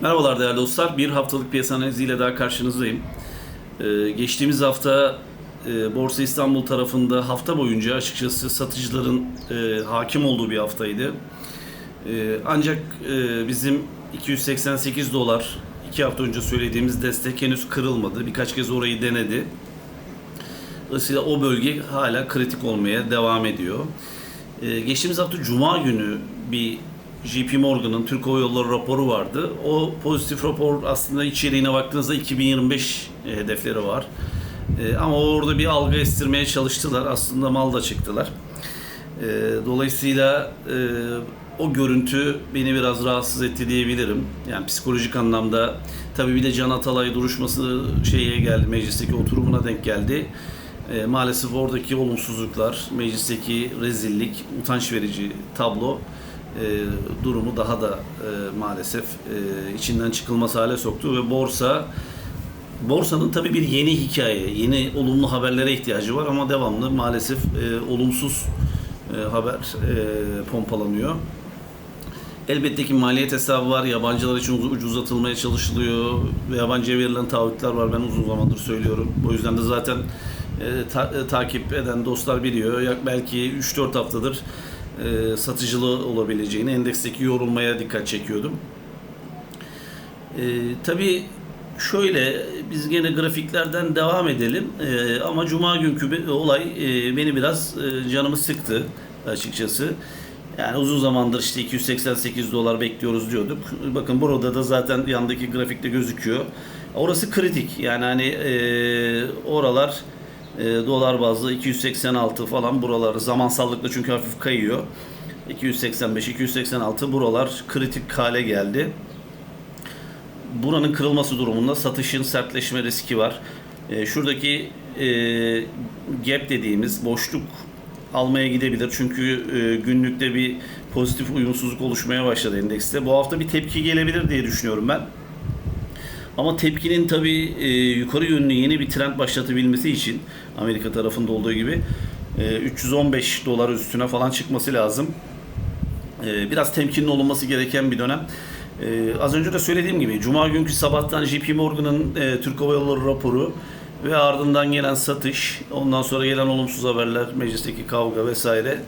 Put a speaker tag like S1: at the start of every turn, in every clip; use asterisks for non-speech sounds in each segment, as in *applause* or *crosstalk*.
S1: Merhabalar değerli dostlar. Bir haftalık piyasa analiziyle daha karşınızdayım. Ee, geçtiğimiz hafta e, Borsa İstanbul tarafında hafta boyunca açıkçası satıcıların e, hakim olduğu bir haftaydı. E, ancak e, bizim 288 dolar iki hafta önce söylediğimiz destek henüz kırılmadı. Birkaç kez orayı denedi. Dolayısıyla o bölge hala kritik olmaya devam ediyor. Ee, geçtiğimiz hafta Cuma günü bir JP Morgan'ın Türk Hava Yolları raporu vardı. O pozitif rapor aslında içeriğine baktığınızda 2025 hedefleri var. Ee, ama orada bir algı estirmeye çalıştılar. Aslında mal da çıktılar. Ee, dolayısıyla e, o görüntü beni biraz rahatsız etti diyebilirim. Yani psikolojik anlamda tabii bir de Can Atalay duruşması şeye geldi, meclisteki oturumuna denk geldi. E, maalesef oradaki olumsuzluklar, meclisteki rezillik, utanç verici tablo e, durumu daha da e, maalesef e, içinden çıkılmaz hale soktu ve borsa borsanın tabii bir yeni hikaye, yeni olumlu haberlere ihtiyacı var ama devamlı maalesef e, olumsuz e, haber e, pompalanıyor. Elbette ki maliyet hesabı var, yabancılar için ucuz uzatılmaya çalışılıyor ve yabancıya verilen taahhütler var. Ben uzun zamandır söylüyorum. O yüzden de zaten e, ta- e, takip eden dostlar biliyor. Yak belki 3-4 haftadır e, satıcılı olabileceğini, endeksteki yorulmaya dikkat çekiyordum. E, tabii şöyle biz gene grafiklerden devam edelim E, ama cuma günkü olay e, beni biraz e, canımı sıktı açıkçası. Yani uzun zamandır işte 288 dolar bekliyoruz diyorduk. Bakın burada da zaten yandaki grafikte gözüküyor. Orası kritik. Yani hani e, oralar e, dolar bazlı 286 falan buralar zamansallıkla çünkü hafif kayıyor. 285 286 buralar kritik hale geldi. Buranın kırılması durumunda satışın sertleşme riski var. E, şuradaki e, gap dediğimiz boşluk almaya gidebilir. Çünkü e, günlükte bir pozitif uyumsuzluk oluşmaya başladı endekste. Bu hafta bir tepki gelebilir diye düşünüyorum ben. Ama tepkinin tabii e, yukarı yönlü yeni bir trend başlatabilmesi için Amerika tarafında olduğu gibi e, 315 dolar üstüne falan çıkması lazım. E, biraz temkinli olunması gereken bir dönem. E, az önce de söylediğim gibi Cuma günkü sabahtan JP Morgan'ın e, Türk Hava Yolları raporu ve ardından gelen satış, ondan sonra gelen olumsuz haberler, meclisteki kavga vesaire.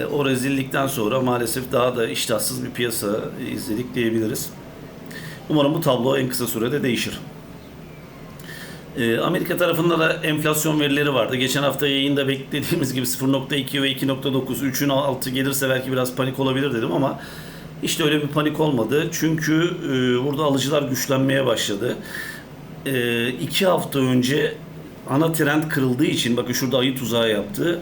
S1: E, o rezillikten sonra maalesef daha da iştahsız bir piyasa izledik diyebiliriz. Umarım bu tablo en kısa sürede değişir. E, Amerika tarafında da enflasyon verileri vardı. Geçen hafta yayında beklediğimiz gibi 0.2 ve 2.9, 3'ün altı gelirse belki biraz panik olabilir dedim ama işte öyle bir panik olmadı. Çünkü e, burada alıcılar güçlenmeye başladı. E, iki hafta önce ana trend kırıldığı için bakın şurada ayı tuzağı yaptı.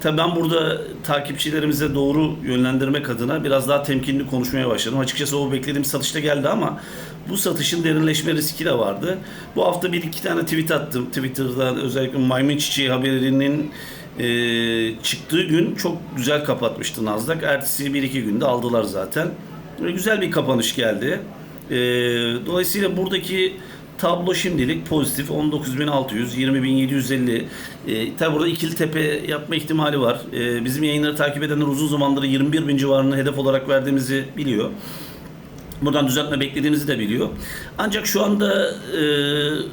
S1: Tabii ben burada takipçilerimize doğru yönlendirmek adına biraz daha temkinli konuşmaya başladım. Açıkçası o beklediğim satışta geldi ama bu satışın derinleşme riski de vardı. Bu hafta bir iki tane tweet attım. Twitter'da özellikle maymun çiçeği haberinin e, çıktığı gün çok güzel kapatmıştı Nasdaq. Ertesi bir iki günde aldılar zaten. Güzel bir kapanış geldi. E, dolayısıyla buradaki tablo şimdilik pozitif 19.600, 20.750. E, tabi burada ikili tepe yapma ihtimali var. E, bizim yayınları takip edenler uzun zamandır 21.000 civarını hedef olarak verdiğimizi biliyor. Buradan düzeltme beklediğimizi de biliyor. Ancak şu anda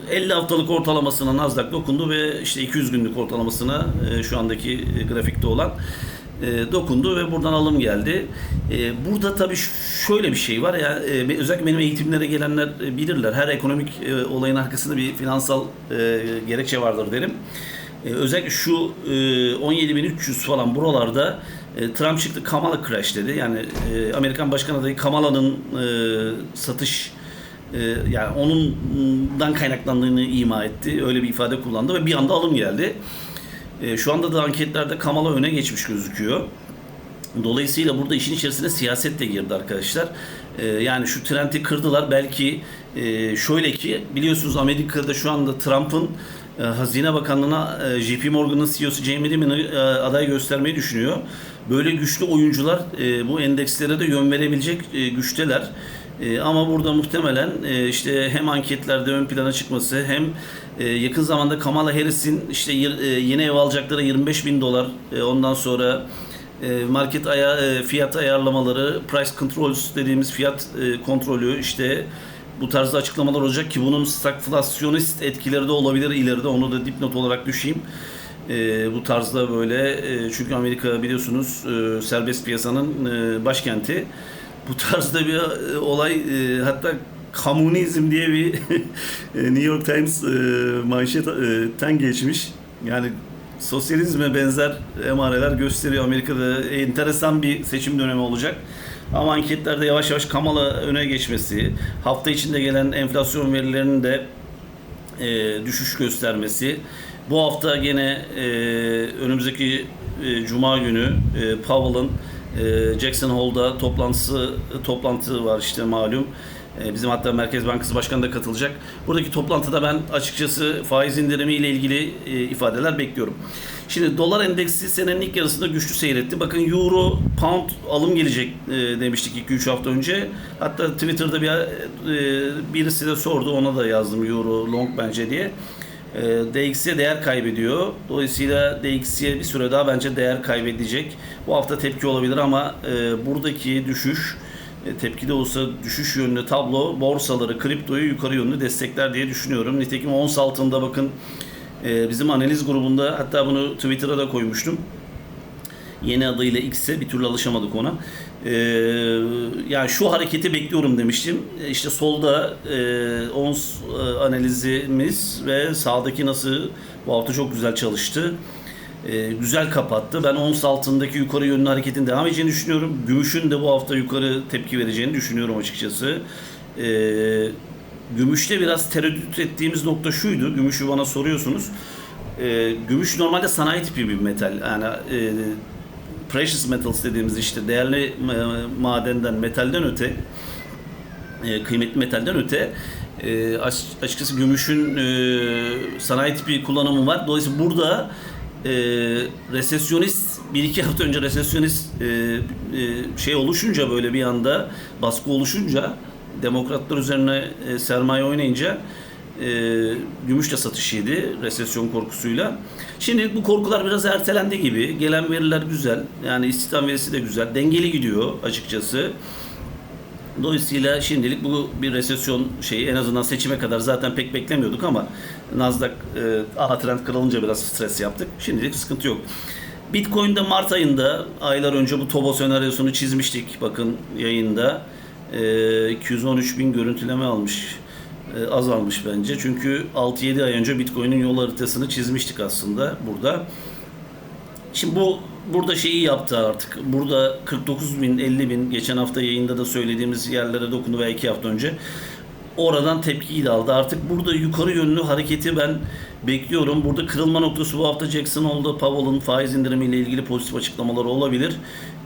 S1: e, 50 haftalık ortalamasına Nasdaq dokundu ve işte 200 günlük ortalamasına e, şu andaki e, grafikte olan e, dokundu ve buradan alım geldi. E, burada tabii şöyle bir şey var ya e, özellikle benim eğitimlere gelenler e, bilirler. Her ekonomik e, olayın arkasında bir finansal e, gerekçe vardır derim. E, özellikle şu e, 17.300 falan buralarda e, Trump çıktı Kamala crash dedi. Yani e, Amerikan Başkan adayı Kamala'nın e, satış e, yani onundan kaynaklandığını ima etti. Öyle bir ifade kullandı ve bir anda alım geldi. E, şu anda da anketlerde Kamala öne geçmiş gözüküyor. Dolayısıyla burada işin içerisine siyaset de girdi arkadaşlar. E, yani şu trendi kırdılar. Belki e, şöyle ki biliyorsunuz Amerika'da şu anda Trump'ın e, Hazine Bakanlığı'na e, JP Morgan'ın CEO'su Jamie Dimon'u e, aday göstermeyi düşünüyor. Böyle güçlü oyuncular bu endekslere de yön verebilecek e, güçteler. E, ama burada muhtemelen e, işte hem anketlerde ön plana çıkması hem e, yakın zamanda Kamala Harris'in işte e, yeni ev alacaklara 25 bin dolar e, ondan sonra e, market aya, e, fiyat ayarlamaları, price controls dediğimiz fiyat e, kontrolü işte bu tarzda açıklamalar olacak ki bunun stagflasyonist etkileri de olabilir ileride onu da dipnot olarak düşeyim. E, bu tarzda böyle e, çünkü Amerika biliyorsunuz e, serbest piyasanın e, başkenti. Bu tarzda bir e, olay e, hatta komünizm diye bir *laughs* e, New York Times manşetten geçmiş. Yani sosyalizme benzer emareler gösteriyor Amerika'da. enteresan bir seçim dönemi olacak. Ama anketlerde yavaş yavaş Kamala öne geçmesi, hafta içinde gelen enflasyon verilerinin de e, düşüş göstermesi. Bu hafta gene e, önümüzdeki e, Cuma günü e, Powell'ın e, Jackson Hole'da toplantısı toplantı var işte malum. E, bizim hatta Merkez Bankası Başkanı da katılacak. Buradaki toplantıda ben açıkçası faiz indirimi ile ilgili e, ifadeler bekliyorum. Şimdi dolar endeksi senenin ilk yarısında güçlü seyretti. Bakın euro, pound alım gelecek e, demiştik 2-3 hafta önce. Hatta Twitter'da bir e, birisi de sordu ona da yazdım euro long bence diye. E, DXY değer kaybediyor. Dolayısıyla DXY bir süre daha bence değer kaybedecek. Bu hafta tepki olabilir ama e, buradaki düşüş e, tepkide olsa düşüş yönlü tablo borsaları, kriptoyu yukarı yönlü destekler diye düşünüyorum. Nitekim ons altında bakın e, bizim analiz grubunda hatta bunu Twitter'a da koymuştum. Yeni adıyla X'e bir türlü alışamadık ona. Ee, yani şu hareketi bekliyorum demiştim. E, İşte solda e, ons e, analizimiz ve sağdaki nasıl bu hafta çok güzel çalıştı. E, güzel kapattı. Ben ons altındaki yukarı yönlü hareketin devam edeceğini düşünüyorum. Gümüşün de bu hafta yukarı tepki vereceğini düşünüyorum açıkçası. E, gümüşte biraz tereddüt ettiğimiz nokta şuydu. Gümüşü bana soruyorsunuz. E, gümüş normalde sanayi tipi bir metal. Yani e, precious metals dediğimiz işte değerli e, madenden, metalden öte e, kıymetli metalden öte e, aç- açıkçası gümüşün sanayi tipi kullanımı var. Dolayısıyla burada e, resesyonist bir iki *laughs* hafta önce resesyonist şey oluşunca böyle bir anda baskı oluşunca demokratlar üzerine sermaye oynayınca e, gümüş de satış yedi resesyon korkusuyla. Şimdi bu korkular biraz ertelendi gibi. Gelen veriler güzel. Yani istihdam verisi de güzel. Dengeli gidiyor açıkçası. Dolayısıyla şimdilik bu bir resesyon şeyi en azından seçime kadar zaten pek beklemiyorduk ama Nasdaq e, aha trend kırılınca biraz stres yaptık. Şimdilik sıkıntı yok. Bitcoin'de Mart ayında aylar önce bu Tobo senaryosunu çizmiştik. Bakın yayında e, 213 bin görüntüleme almış. E, az almış bence. Çünkü 6-7 ay önce Bitcoin'in yol haritasını çizmiştik aslında burada. Şimdi bu burada şeyi yaptı artık. Burada 49 bin, 50 bin geçen hafta yayında da söylediğimiz yerlere dokundu veya iki hafta önce. Oradan tepkiyi de aldı. Artık burada yukarı yönlü hareketi ben bekliyorum. Burada kırılma noktası bu hafta Jackson oldu. Powell'ın faiz indirimiyle ilgili pozitif açıklamaları olabilir.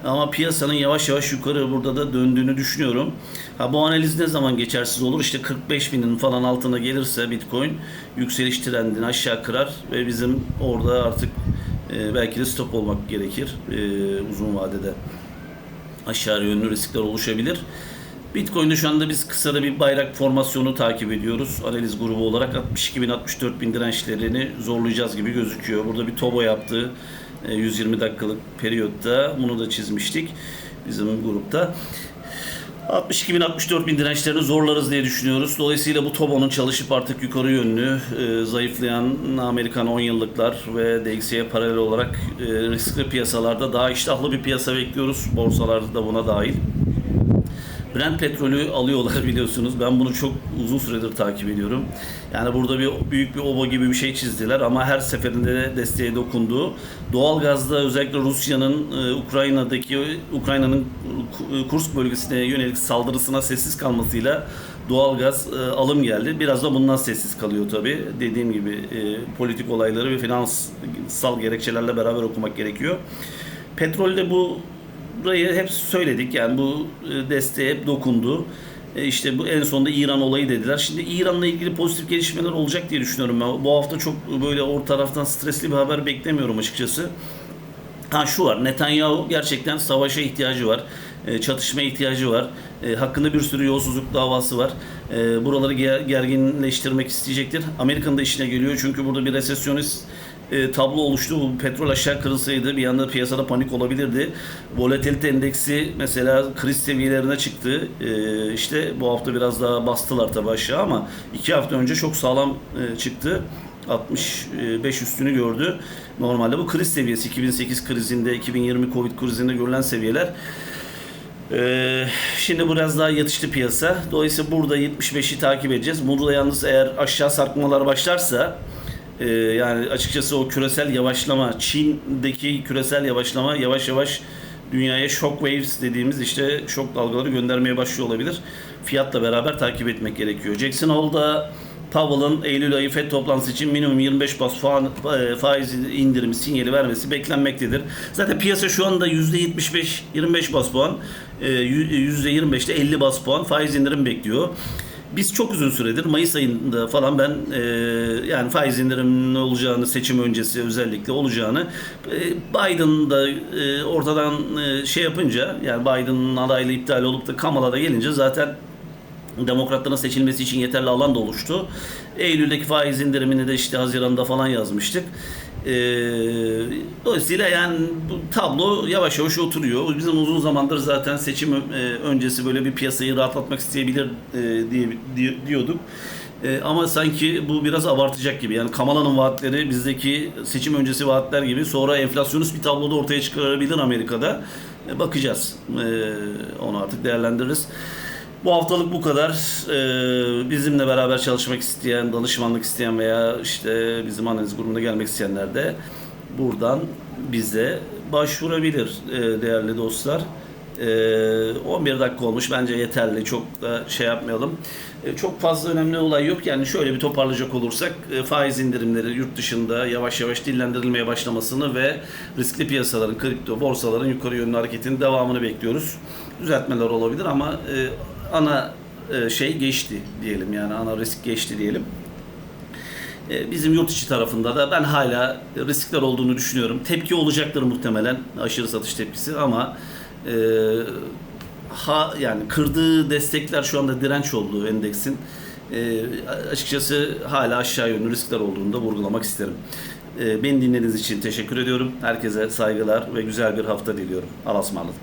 S1: Ama piyasanın yavaş yavaş yukarı burada da döndüğünü düşünüyorum. Ha bu analiz ne zaman geçersiz olur? İşte 45 binin falan altına gelirse Bitcoin yükseliş trendini aşağı kırar ve bizim orada artık e, belki de stop olmak gerekir e, uzun vadede. Aşağı yönlü riskler oluşabilir. Bitcoin'de şu anda biz kısada bir bayrak formasyonu takip ediyoruz. Analiz grubu olarak 62 bin 64 bin dirençlerini zorlayacağız gibi gözüküyor. Burada bir tobo yaptı. e, 120 dakikalık periyotta. Bunu da çizmiştik bizim grupta. 62 bin 64 bin dirençlerini zorlarız diye düşünüyoruz. Dolayısıyla bu Tobo'nun çalışıp artık yukarı yönlü e, zayıflayan Amerikan 10 yıllıklar ve DXY'ye paralel olarak e, riskli piyasalarda daha iştahlı bir piyasa bekliyoruz. Borsalar da buna dahil. Brent petrolü alıyorlar *laughs* biliyorsunuz. Ben bunu çok uzun süredir takip ediyorum. Yani burada bir büyük bir oba gibi bir şey çizdiler ama her seferinde de desteğe dokunduğu. Doğalgazda özellikle Rusya'nın e, Ukrayna'daki Ukrayna'nın Ku- Kursk bölgesine yönelik saldırısına sessiz kalmasıyla doğalgaz e, alım geldi. Biraz da bundan sessiz kalıyor tabii. Dediğim gibi e, politik olayları ve finansal gerekçelerle beraber okumak gerekiyor. Petrolde bu burayı hep söyledik yani bu e, desteğe hep dokundu. E, İşte bu en sonunda İran olayı dediler. Şimdi İran'la ilgili pozitif gelişmeler olacak diye düşünüyorum ben. Bu hafta çok böyle o taraftan stresli bir haber beklemiyorum açıkçası. Ha şu var, Netanyahu gerçekten savaşa ihtiyacı var. E, çatışmaya ihtiyacı var. Hakkında bir sürü yolsuzluk davası var. Buraları ger- gerginleştirmek isteyecektir. Amerika'nın da işine geliyor çünkü burada bir resesyonist e, tablo oluştu. Bu petrol aşağı kırılsaydı bir anda piyasada panik olabilirdi. Volatilite endeksi mesela kriz seviyelerine çıktı. E, işte bu hafta biraz daha bastılar tabii aşağı ama iki hafta önce çok sağlam e, çıktı. 65 üstünü gördü. Normalde bu kriz seviyesi 2008 krizinde, 2020 Covid krizinde görülen seviyeler. Ee, şimdi biraz daha yatıştı piyasa. Dolayısıyla burada 75'i takip edeceğiz. Burada yalnız eğer aşağı sarkmalar başlarsa e, yani açıkçası o küresel yavaşlama, Çin'deki küresel yavaşlama yavaş yavaş dünyaya shock waves dediğimiz işte şok dalgaları göndermeye başlıyor olabilir. Fiyatla beraber takip etmek gerekiyor. Jackson Hole'da Powell'ın Eylül ayı FED toplantısı için minimum 25 bas fa- e, faiz indirimi sinyali vermesi beklenmektedir. Zaten piyasa şu anda %75 25 bas puan, e, %25'te 50 bas puan faiz indirim bekliyor. Biz çok uzun süredir Mayıs ayında falan ben e, yani faiz indiriminin olacağını seçim öncesi özellikle olacağını e, Biden da e, ortadan e, şey yapınca yani Biden'ın adaylığı iptal olup da Kamala'da gelince zaten Demokratların seçilmesi için yeterli alan da oluştu. Eylül'deki faiz indirimini de işte Haziran'da falan yazmıştık. Ee, dolayısıyla yani bu tablo yavaş yavaş oturuyor. Bizim uzun zamandır zaten seçim e, öncesi böyle bir piyasayı rahatlatmak isteyebilir e, diye, diye- diyorduk. E, ama sanki bu biraz abartacak gibi. Yani Kamala'nın vaatleri bizdeki seçim öncesi vaatler gibi sonra enflasyonist bir tabloda ortaya çıkarabilir Amerika'da. E, bakacağız. E, onu artık değerlendiririz. Bu haftalık bu kadar. Ee, bizimle beraber çalışmak isteyen, danışmanlık isteyen veya işte bizim analiz grubuna gelmek isteyenler de buradan bize başvurabilir e, değerli dostlar. Ee, 11 dakika olmuş bence yeterli çok da şey yapmayalım. Ee, çok fazla önemli olay yok yani şöyle bir toparlayacak olursak e, faiz indirimleri yurt dışında yavaş yavaş dillendirilmeye başlamasını ve riskli piyasaların, kripto borsaların yukarı yönlü hareketinin devamını bekliyoruz. Düzeltmeler olabilir ama e, ana e, şey geçti diyelim yani ana risk geçti diyelim. E, Bizim yurt içi tarafında da ben hala riskler olduğunu düşünüyorum. Tepki olacaktır muhtemelen aşırı satış tepkisi ama e, ha yani kırdığı destekler şu anda direnç olduğu endeksin e, açıkçası hala aşağı yönlü riskler olduğunu da vurgulamak isterim. E, beni dinlediğiniz için teşekkür ediyorum. Herkese saygılar ve güzel bir hafta diliyorum. Allah'a ısmarladık.